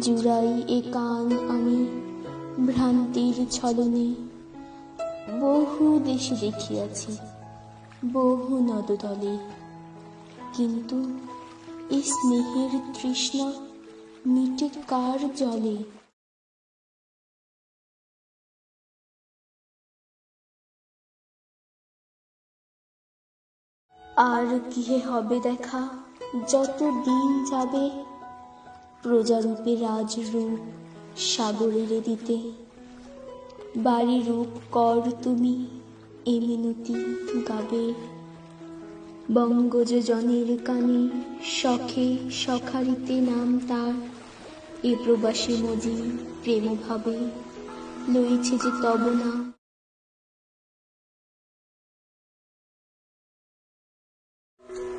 জুড়াই এ কান আমি ভ্রান্তির ছলনে। বহু দেশে দেখিয়াছি, বহু নদতলে কিন্তু এই স্নেহের তৃষ্ণা মিটে কার জলে? আর কিহে হবে দেখা যত দিন যাবে প্রজারূপে রাজরূপ সাগরেরে দিতে বাড়ি রূপ কর তুমি, এ মিনতি গাবে। বঙ্গজ জনের কানে শখে সখারিতে নাম তার, এ প্রবাসী মজি প্রেম ভাবে লইছে যে তব নাম।